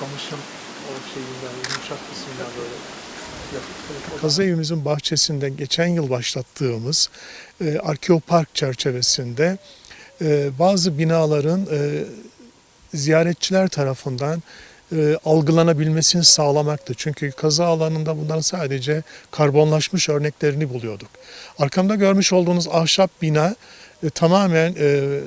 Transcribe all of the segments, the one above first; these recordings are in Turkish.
kamışın o şeyinden, yumuşak kısmından böyle Kazı evimizin bahçesinde geçen yıl başlattığımız e, arkeopark çerçevesinde e, bazı binaların e, ziyaretçiler tarafından e, algılanabilmesini sağlamaktı. Çünkü kazı alanında bunların sadece karbonlaşmış örneklerini buluyorduk. Arkamda görmüş olduğunuz ahşap bina e, tamamen e,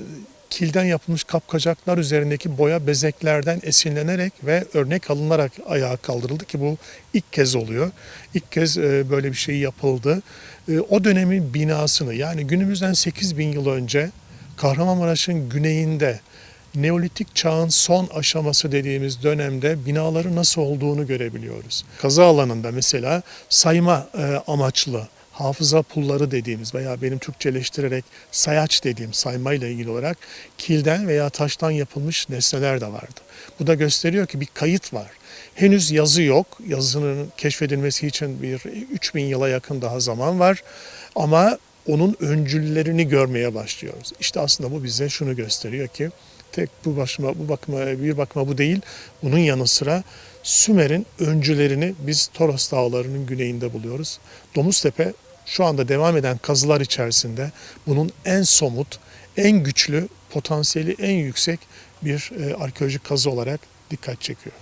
kilden yapılmış kapkacaklar üzerindeki boya bezeklerden esinlenerek ve örnek alınarak ayağa kaldırıldı ki bu ilk kez oluyor. İlk kez e, böyle bir şey yapıldı. E, O dönemin binasını yani günümüzden 8 bin yıl önce Kahramanmaraş'ın güneyinde Neolitik çağın son aşaması dediğimiz dönemde binaların nasıl olduğunu görebiliyoruz. Kazı alanında mesela sayma e, amaçlı hafıza pulları dediğimiz veya benim Türkçeleştirerek sayaç dediğim saymayla ilgili olarak kilden veya taştan yapılmış nesneler de vardı. Bu da gösteriyor ki bir kayıt var. Henüz yazı yok. Yazının keşfedilmesi için bir 3000 yıla yakın daha zaman var. Ama onun öncüllerini görmeye başlıyoruz. İşte aslında bu bize şunu gösteriyor ki tek bu başıma bu bakıma bir bakıma bu değil. Bunun yanı sıra Sümer'in öncülerini biz Toros Dağları'nın güneyinde buluyoruz. Domuztepe şu anda devam eden kazılar içerisinde bunun en somut, en güçlü, potansiyeli en yüksek bir e, arkeolojik kazı olarak dikkat çekiyor.